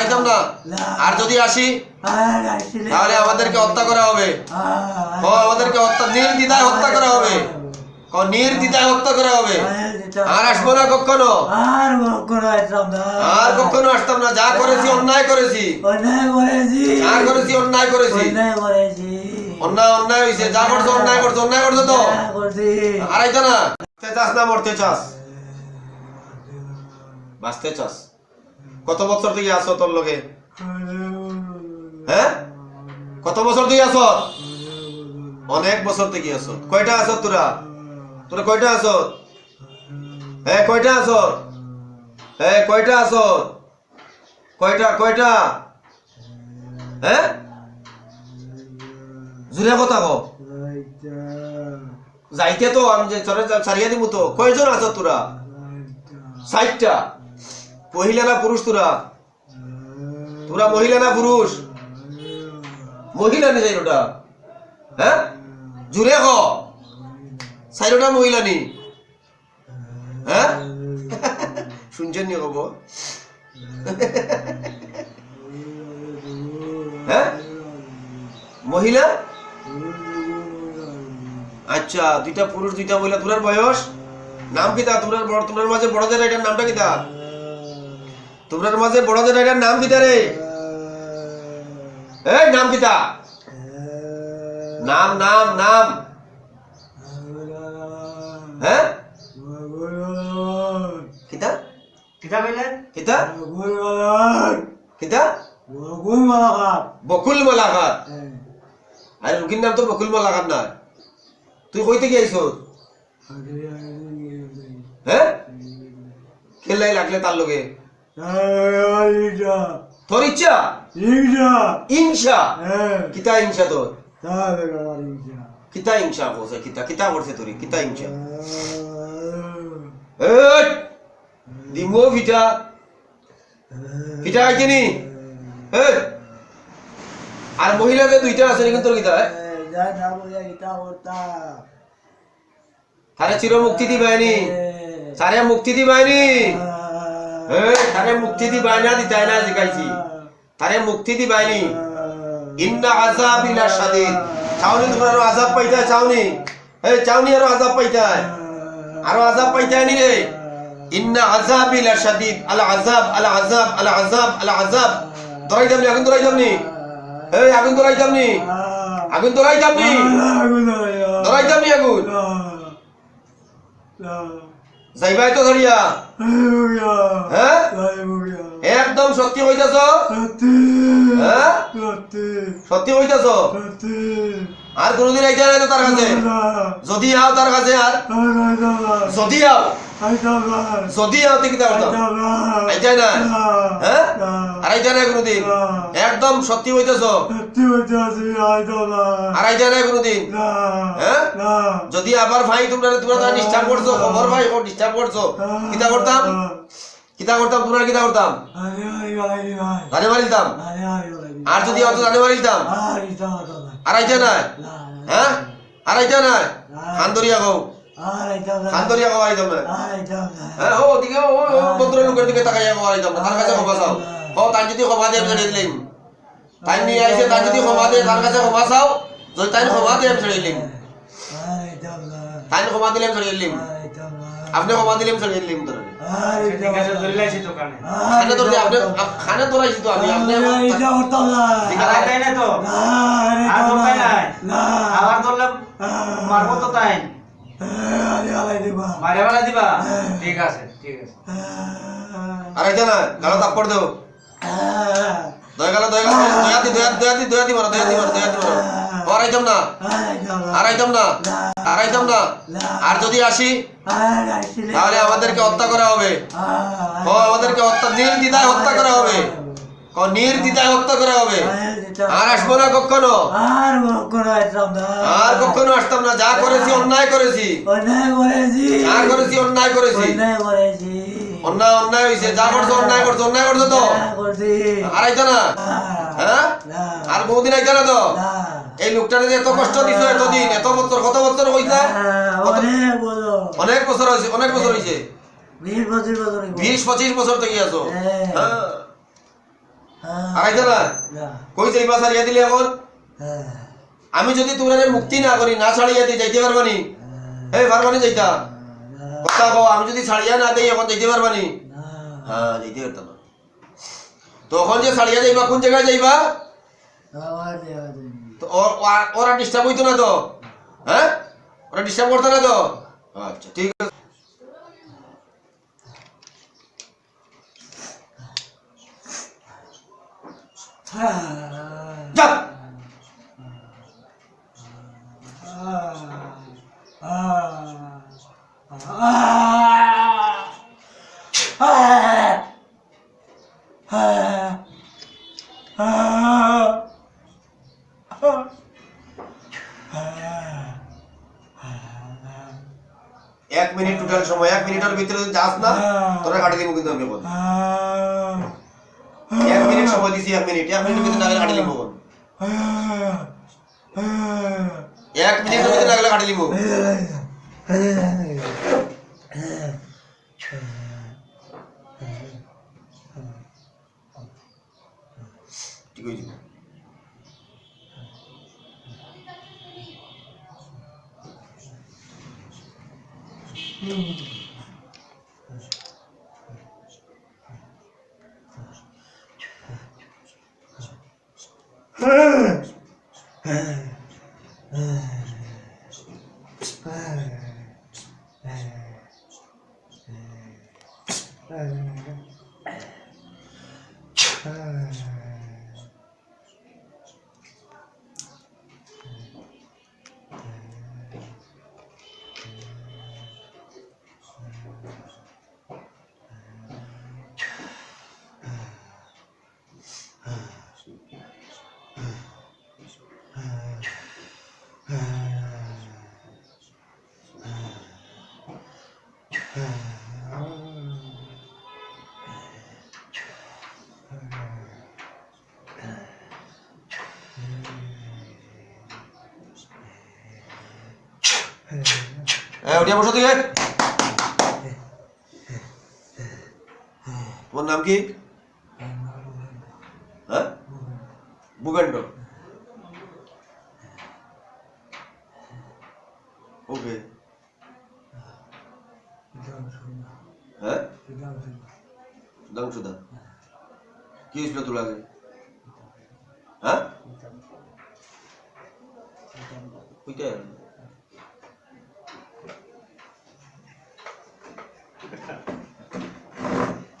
আড়াইতাম না আর যদি আসি তাহলে আমাদেরকে হত্যা করা হবে। ও আমাদেরকে হত্যা নির্দ্বিধায় হত্যা করা হবে। নির্দ্বিধায় হত্যা করা হবে। আর আসব না কখনো? আর কখনো আসলাম না। আর কখনো আসতাম না যা করেছি অন্যায় করেছি। অন্যায় করেছি। যা করেছি অন্যায় করেছি। অন্যায় করেছি। অন্যায় অন্যায় হয়েছে যা করছ অন্যায় করছ অন্যায় করছ তো? করছি। না? বাঁচতে চাস না মরতে চাস? বাঁচতে চাস। কত বছর থেকে আসো তোর লগে? হ্যাঁ? কত বছর থেকে আসো অনেক বছর থেকে আসো কয়টা আসো তোরা? তোরা কয়টা আসো হ্যাঁ কয়টা আসো হ্যাঁ কয়টা আসো কয়টা কয়টা? হ্যাঁ জুড়ে কথা কো যাইতে তো, আমি যে চরে ছাড়িয়ে দিব তো। কয়জন আছো তোরা? ষাটটা মহিলা না পুরুষ তোরা? তোরা মহিলা না পুরুষ? মহিলা নি চাইরোটা? হ্যাঁ? জুড়ে হ। চাইরোটা মহিলা নি। হ্যাঁ? শুনছেন নি কব হ্যাঁ? মহিলা? আচ্ছা দুইটা পুরুষ, দুইটা মহিলা, তোরার বয়স? নাম কিতা তোরার বড় তোরার মাঝে বড়দের এটার নামটা কিতা তোমরার মাঝে বড়দের এটার নাম কিতা রে এই নাম কিতা নাম নাম নাম। হ্যাঁ? কিতা কিতা কইলে? কিতা কিতা বকুল মালাকাত আরে রুগীর নাম তো বকুল মালাকাত না। তুই কই থেকে আইছ হ্যাঁ? খেলাই লাগলে তার লগে। তোর ইচ্ছা? ইনসা কিতা ইনসা তোর? কিতা ইনসা করছে কিতা কিতা করছে তোর? কিতা এই! দিমো ভিটা ভিটা আইছে নি? আর মহিলাদের দুইটা আছে নি কিন্তু তোর কিতা তারে চির মুক্তি দিবাইনি তারে মুক্তি দিবাইনি তারে মুক্তি দিবাই না দিতাই না জিগাইছি তারে মুক্তি দিবাইনি ইন্না আযাব ইলা শাদীদ চাউনি তোমরা আরও আযাব পাইতা চাউনি এই চাউনি আরও আযাব পাইতা আরও আযাব পাইতা নি রে ইন্না আযাব ইলা শাদীদ আল আযাব আল আযাব আল আযাব আল আযাব দরাই দামনি আগুন দরাই দামনি এই আগুন দরাই দামনি আগুন দরাই দামনি দরাই দামনি আগুন যাইবাই তো ধরিয়া হ্যাঁ একদম সত্যি কইতাছ? হ্যাঁ? সত্যি! কইতাছ? আর কোনোদিন আইতা নাই তো তার কাছে যদি আও তার কাছে আর যদি আও যদি আও তুই কিতা করতাম আইতাই না হ্যাঁ আর আইতা নাই কোনোদিন একদম সত্যি হইতাছ আর আইতা নাই কোনোদিন হ্যাঁ যদি আবার ভাই তোমরা তোমরা তারা ডিস্টার্ব করছ খবর ভাই ও ডিস্টার্ব করছ কিতা করতাম কিতা করতাম তোমরা কিতা করতাম গানে মারিতাম আর যদি অত গানে মারিতাম আইতা নাই হ্যাঁ? আইতা নাই খান্দরিয়া গো খান্দরিয়া গো আইতাম না হ্যাঁ ও দিকে কাছে ক্ষমা চাও। ও তাই যদি ক্ষমা দিয়ে ছেড়ে দিলাম। তাই নিয়ে আইছে, তাই যদি ক্ষমা দিয়ে, তার কাছে ক্ষমা চাও, যদি তাই ক্ষমা দিয়ে ছেড়ে দিলাম। তাই ক্ষমা দিলাম ছেড়ে আপনি ঠিক আছে ধরে লাইছি খানে তোর আপনি খানে তোরাইছি তো আমি আপনি আর তাই না তো? আর দরকার নাই আবার ধরলে মারবো তো তাই। মারে বেলা দিবা? ঠিক আছে ঠিক আছে। আর আইতা না গালো তাপ্পড় দেও। দয়া গালো দয়া গালো দয়া দি দয়া দয়া দি দয়া দি মারো দয়া মারো দয়া মারো। আর আইতাম না। আর আইতাম না। আর আইতাম না। আর যদি আসি তাহলে আমাদেরকে হত্যা করা হবে। ও আমাদেরকে হত্যা নির্দ্বিধায় হত্যা করা হবে। নির্দ্বিধায় হত্যা করা হবে। আর আসব না কখনো। আর কখনো আসলাম না। আর কখনো আসতাম না। যা করেছি অন্যায় করেছি। অন্যায় করেছি। যা করেছি অন্যায় করেছি। অন্যায় করেছি। অন্যায় অন্যায় যা করছ অন্যায় করছ অন্যায় করছ তো? আর আইতা না? হ্যাঁ? আর কোনদিন আইতা না তো? এই লোকটারে যে এত কষ্ট দিছো এতদিন এত বছর কত বছর হইছে? অনেক বছর। অনেক বছর বিশ পঁচিশ বছর থেকে আছো? হ্যাঁ। হ্যাঁ। আগাইতে না? না। কই যাইবা দিলে এখন? হ্যাঁ। আমি যদি তোমরা মুক্তি না করি না ছাড়িয়া দিই যাইতে পারবানি? এই পারবানি যাইতা? কথা কও আমি যদি ছাড়িয়া না দেই এখন যাইতে পারবানি না? হ্যাঁ যাইতে পারতাম। তখন যে ছাড়িয়া যাইবা কোন জায়গায় যাইবা? ওরা ডিস্টার্ব হইতো না তো? হ্যাঁ? ওরা ডিস্টার্ব করতো না তো? আচ্ছা ঠিক আছে। হ্যাঁ যা এক মিনিট টোটাল সময়, এক মিনিটের ভিতরে যদি যাস না, তোরা কাটি দিব কিন্তু আমি বল এক মিনিট সময় দিছি, এক মিনিট, এক মিনিটের ভিতরে না গেলে কাটি দিব বল এক মিনিটের ভিতরে না গেলে কাটি দিব ঠিক হয়েছে হ্যাঁ উঠিয়া বসো তুই। তোমার নাম কি? হ্যাঁ? ভূখণ্ড ওকে হ্যাঁ সুধাংশুদা কি হয়েছিল তোর আগে? হ্যাঁ? ওইটাই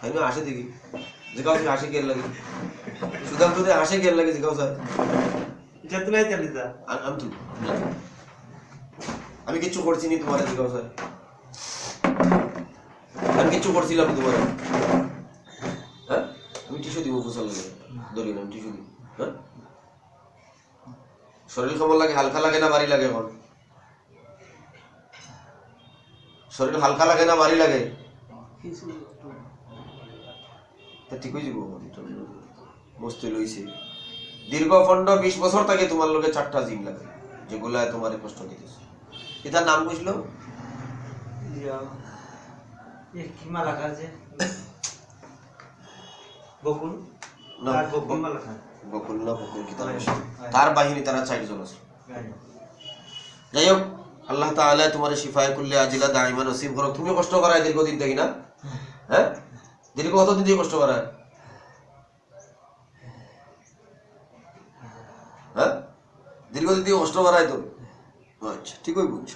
আমি হাসে দেখি। জিগাও সে হাসে কেন লাগে? সুধাংশু দে হাসে কেন লাগে জিগাও স্যার এটা তুলাই চালি যা আমি কিচ্ছু করছি নি তোমার জিগাও স্যার আমি কিচ্ছু করছিলাম তোমার। দিব ফসল লাগে না দিব। হ্যাঁ? শরীর কেমন লাগে হালকা লাগে না ভারী লাগে এখন শরীর হালকা লাগে না ভারী লাগে? তা ঠিক হয়ে যাব মস্তি লইছে। দীর্ঘ পনেরো বিশ বছর থাকে তোমার লোকে চারটা জিম লাগে যেগুলা তোমার কষ্ট দিতেছে। এটার নাম বুঝলো এ কি মালা কাজে বকুল আর বকুল। বক- বকুল না বকুল কি তার তার বাহিনী তারা চারজন আছে। যাই হোক আল্লাহ তাআলা তোমার শিফায় করলে আজিলা দাইমা নসিব করো তুমি কষ্ট করায় দীর্ঘদিন থেকে না? হ্যাঁ? দীর্ঘ কতদিন থেকে কষ্ট করায়? হ্যাঁ? দীর্ঘদিন থেকে কষ্ট করায় তো? আচ্ছা ঠিক হয়ে বুঝছ